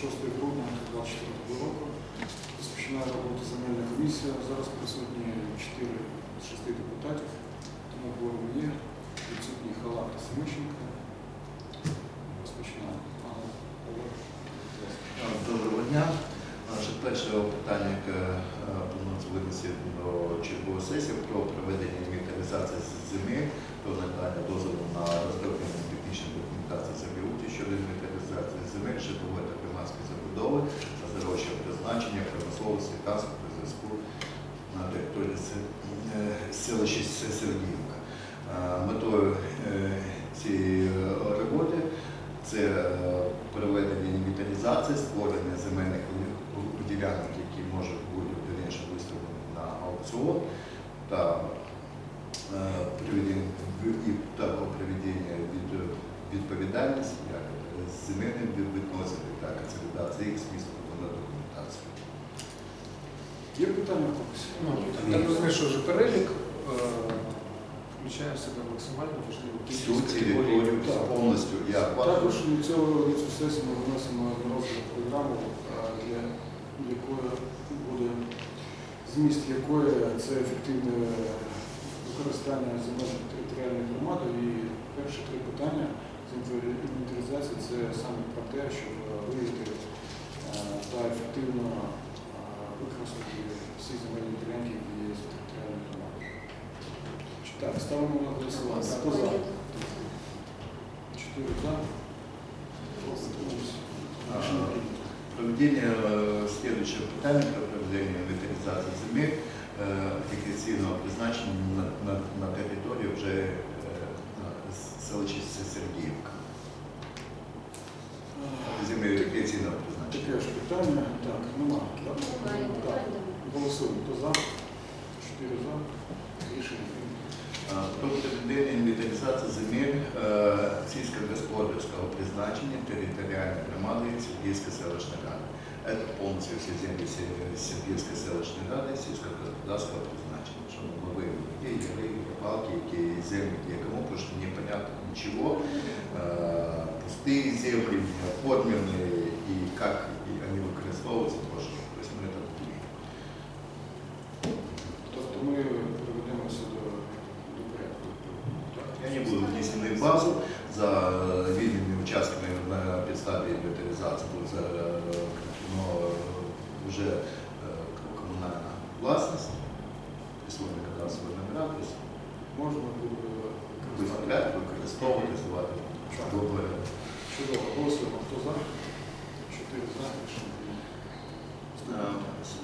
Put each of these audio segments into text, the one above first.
6 грудня 2024 року. Розпочинає роботу земельна комісія. Зараз присутні 4 з 6 депутатів, тому кворум є. Відсутній Халак та Семиченко. Розпочинаємо. Доброго дня. Перше питання, яке е, планується винесено до чергової сесії про проведення інвентаризації земель, про надання дозволу на розроблення технічної документації землеустрою щодо інвентаризації земель, житлової та громадської забудови та здоров'я призначення промисловості транспорту зв'язку на території е, селища Се- Сергіївка. Е, Метою е, цієї роботи це проведення інвентаризації, створення земельних ділянок, які можуть бути пізніше виставлені на аукціон, та е, приведення і також приведення від відповідальності, як з земельним відносин, так і консолідації їх на документацію. Є питання в когось? Ну, так розумію, що вже перелік е, включає в себе максимально важливу Всю кількість категорій. територію Так. повністю я Також на цю, сесію ми виносимо на розгляд програму, а, для якої буде зміст якої це ефективне використання земель територіальної громади. І перші три питання з інвентаризації це саме про те, щоб виявити е, та ефективно е, використати всі земельні ділянки, які є з територіальної громади. Так, ставимо на голосування. Хто за? Чотири за. Прийнято. Проведение э, про проведение инвентаризации земель э, призначення на, на, на території вже селища Сергіївка. Землі рекреаційного призначення. Таке ж питання. Так, нема. так? Немає Так. питань. Голосуємо. Хто за? Чотири за. Рішення. А, Про земель е, сільськогосподарського призначення територіальної громади Сергійської селищної ради. Это полностью все земли Се- Сергійської селищної ради сільськогосподарського призначення, щоб ми виявили, які яри, палки, где земли, где кому, потому что непонятно ничего. Е, Пустые земли, подменные и как пріоритет використовувати звати. Добре. Чудово, голосуємо. Хто за? Чотири за. Е,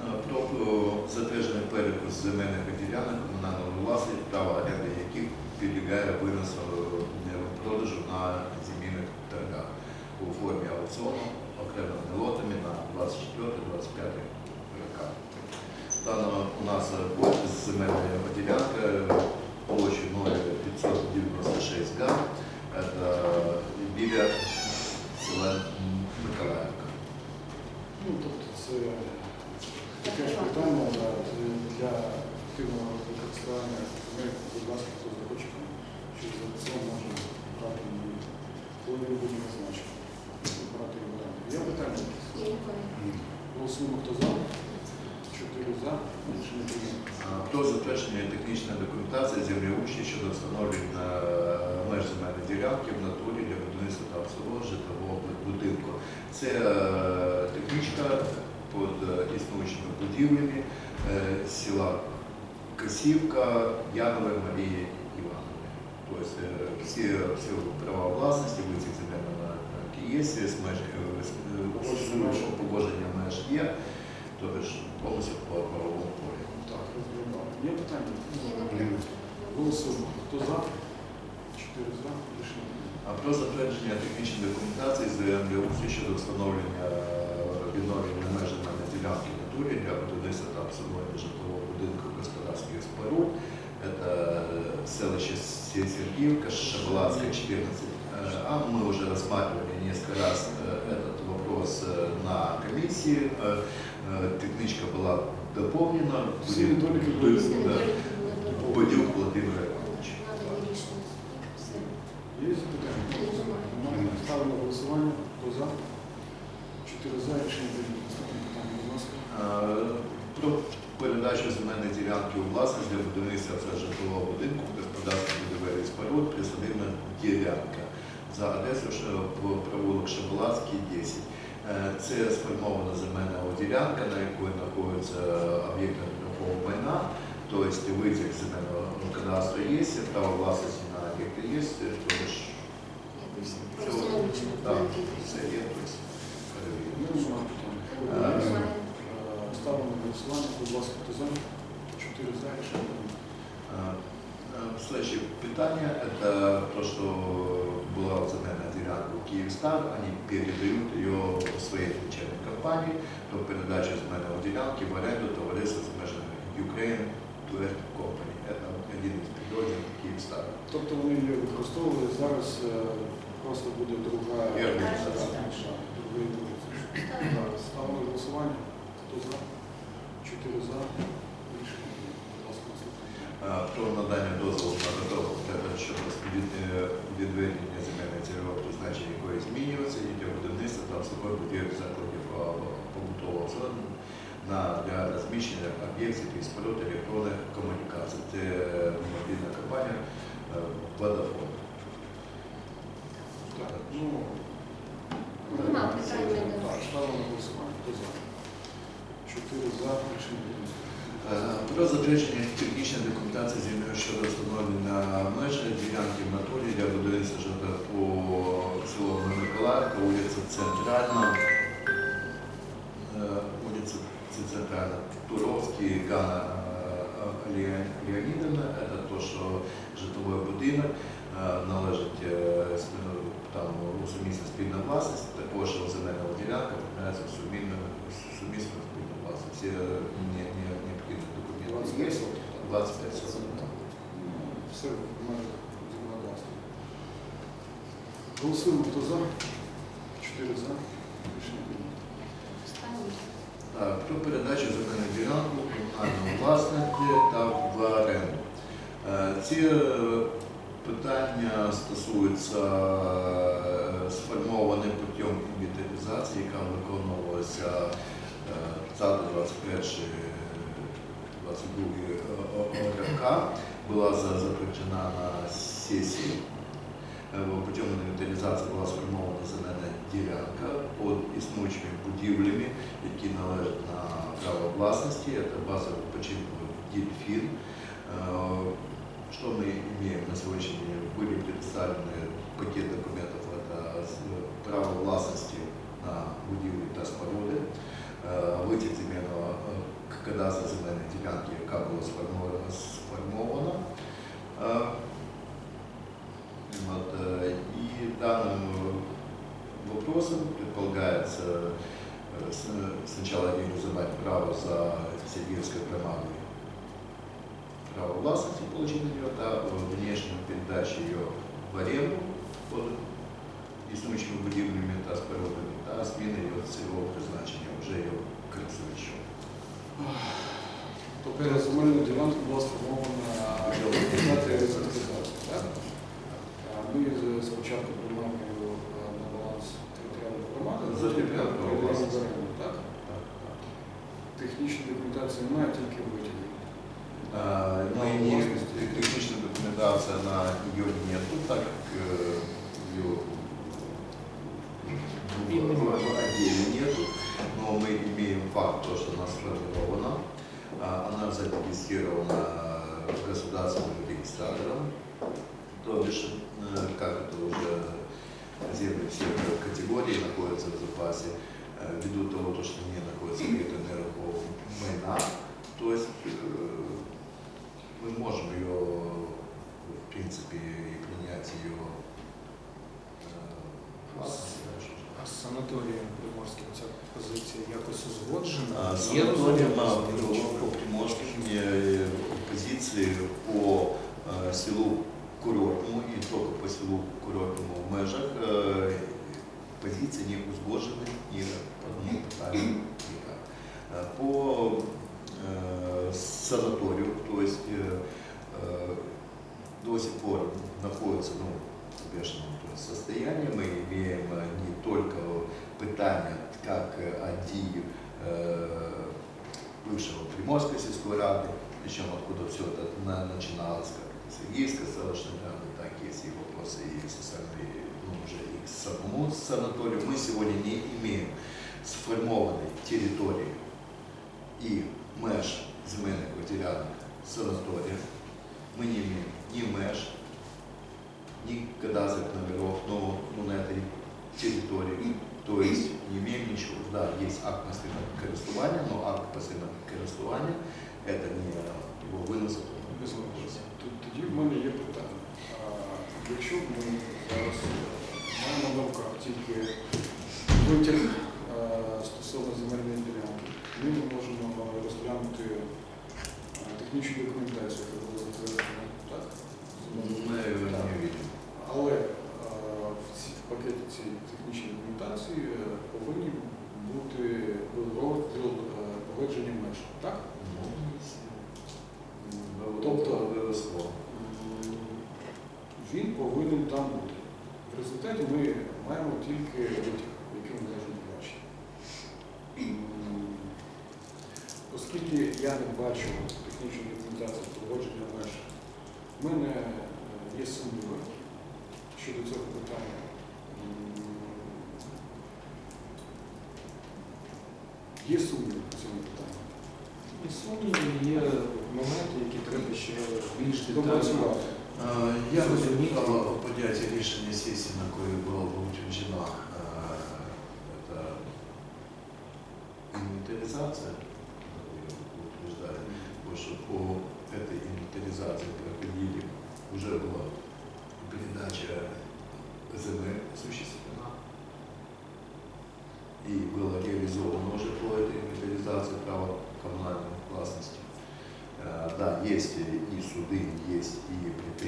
е, про е, затверджений перелік земельних ділянок комунальної власності, права оренди яких підлягає виносу продажу на земельних торгах у формі аукціону окремими лотами на 24-25 роках. Дана у нас з земельної ділянки площі 0. 6 га. Это біля села Миколаївка. Ну, тобто це таке ж питання да, для активного використання. Ми, будь ласка, хто захоче, що за це можна брати її. Коли він буде назначений, брати її брати. Я питання? Голосуємо, хто за? За. Рішення прийнято. Про затвердження технічної документації землеустрою щодо встановлення е, меж земельної ділянки в натурі для будівництва та обслуговування житлового будинку. Це е, технічка під е, існуючими будівлями села Косівка Янової Марії Івановни. Тобто всі, всі права власності в цих земельних є, з меж, з, з погодження меж є, тобто ж повністю по правовому полі. Так, розглядали. Є питання? Є ніколи. Голосуємо. Хто за? Чотири за. Рішення прийнято. А про затвердження технічної документації з землеустрою щодо встановлення е, відновлення межами на ділянки в натурі для будівництва та обслуговування житлового будинку господарських споруд. Это селище Се- Сергиевка, Шабаланская, 14. Э, А мы уже рассматривали несколько раз э, этот вопрос э, на комиссии. Э, э, Техничка была дополнена. Всі Будем- недоліки будем- були Всі да. недоліки були добре. Бадюк Владимир Иванович. Надані рішення. Все. Є запитання? Ні, немає. Немає. Ставимо на голосування. Хто за? Чотири за рішення прийнято. Наступне питання, будь ласка. Е, Про передачу земельної ділянки у власність для будівництва це житлового будинку, господарства будівель і споруд, присадибна ділянка за адресою Ш- в провулок Шабалацький, 10. Е, Це сформована земельна ділянка, на якій знаходиться об'єкт нерухомого майна, тобто витяг земельного кадастру є, право власності на об'єкти є, тож Якось це просто логічно. так, все є, тобто перевірено. Ну, немає питань. Немає. Е, Ставимо на голосування, будь ласка, хто за? Чотири за рішення прийнято. Э, э, Следующее питание – это то, что была земельная делянка у Киевстар, они передают ее своей дочерней компании, то передача земельной делянки в аренду товариства земельного Ukraine Tour Company. Это один из підрозділів Киевстар. Тобто вони її використовували, зараз е, просто буде друга другий буде. Ставимо на голосування. Хто за? Чотири за. Рішення прийнято. Будь ласка, наступне. Е, Про надання дозволу на тебе щодо е, відведення земельної цільового призначення якої змінюється і для будівництва та обслуговування будівель закладів побутового зону для розміщення об'єктів і споруд електронних комунікацій. Це е, мобільна компанія е, Vodafone. Так, ну, Нема питань, Так, ставимо голосування. Хто за? Чотири за. Рішення Про затвердження технічної документації землі щодо встановлення межі ділянки в натурі для будівництва житла по селу Миколаївка, вулиця Центральна, е, вулиця Центральна, Туровський, Ганна е, Леонідовна, це то, що житловий будинок е, належить е, там у сумісна спільна власність, також земельна ділянка сумісну спільну власність. Е, документи 25 є. соток. 25 соток. Все в межах законодавства. Голосуємо, хто за? Чотири за. Рішення прийнято. Так, Про передачу земельної ділянки у комунальної та в оренду. Е, Ці е, питання стосуються е, сформованим путем інвентаризації, яка виконувалася е, 2021 22 роки, була за- затверджена на сесії. Е, Путем інвентаризації була сформована земельна ділянка під існуючими будівлями, які належать на право власності. Це база відпочинку Дельфин. Э, Что мы имеем на сегодняшний день? Были представлены пакет документов, земельної ділянки, яка була сформована. сформована. Е, Вот, э, и данным э, вопросом предполагается э, с- сначала реализовать право за Сергеевской громадой право властности получить на нее, да, в дальнейшем передаче ее в аренду под існуючими будівлями та спорудами, та зміни його цільового призначення вже його користувачу. Тобто земельна ділянка була сформована результати результації, так? А Ми з- спочатку приймаємо його е, на баланс територіальної громади, а За потім територіальну передаємо в власність. оренду, так? Технічної документації немає, тільки витяги. А, На Мы имеем властность. техничную документацию, на ее нету, так как э, ее И в нема. в отделе нету, но мы имеем факт, то, что она сформирована, А, она зарегистрирована государственным регистратором, то бишь, э, как это уже земли всех категорий находятся в запасе, э, ввиду того, то, что не находится где-то нерухомого майна, то есть э, мы можем ее, в принципе, и принять ее э, А з санаторієм Приморським ця позиція якось узгоджена? А, Є Санаторием розуміння? по Приморским э, позиции по э, селу Курортному и только по селу Курортному в межах э, позиции не узгоджены ни по одному питанию никак. Э, По э, санаторию, то есть э, э, до сих пор находится ну, в бешеном то есть, состоянии. Мы имеем э, не только питание как э, о Дии э, бывшего Приморской сельской рады, причем откуда все это на- начиналось, как Сергеевская селищная рада, так есть и вопросы и социальные, ну, уже и к самому санаторию. Мы сегодня не имеем сформованной территории и меж земельних квартирянок санатория. Мы не имеем ни меж, ни кадастровых номеров ну, ну, на этой территории. То есть не имеем ничего. Да, есть акт постійного користування, но акт постійного користування – это не его вынос. Безумовно. Т- Тоді в мене є питання. А, Якщо ми зараз маємо на руках тільки витяг а, стосовно земельної ділянки, ми не можемо розглянути а, технічну документацію, Оскільки я не бачу технічну документацію проводження меж, в мене е, є сумніви щодо цього питання. Є сумніви в цьому питанні. І сумніви є моменти, які треба ще більш детально. Е, Я запитала поняття рішення сесії, на якої була б утверждена что по этой инвентаризации проходили, уже была передача земель существенно, и было реализовано уже по этой инвентаризации права коммунальной властности. Э, Да, есть и суды, есть и претензии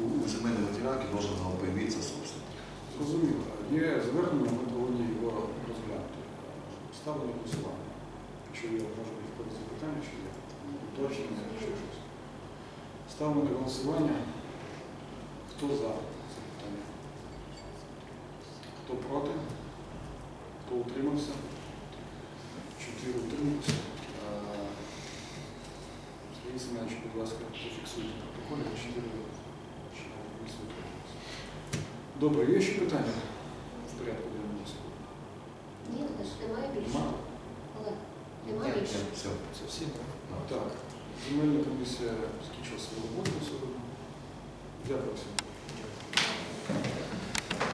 у, земельной материалки должен был появиться собственник. Зрозуміло. Є звернення, ми повинні його розглянути. Ставлю на голосування. Якщо є, може бути запитання, чи є уточнення, чи щось. Ставлю на голосування. Хто за це питання? Хто проти? Хто утримався? Чотири утримався. Сергій Семенович, будь ласка, зафіксуйте протоколі, чотири утрималися. Добре, є ще питання в порядку для сьогодні? Ні, теж немає більше. Нема? Олег, немає Нет, більше. все. Це всі, так? Так. Земельна комісія скінчила свою роботу сьогодні. Дякую всім. Дякую.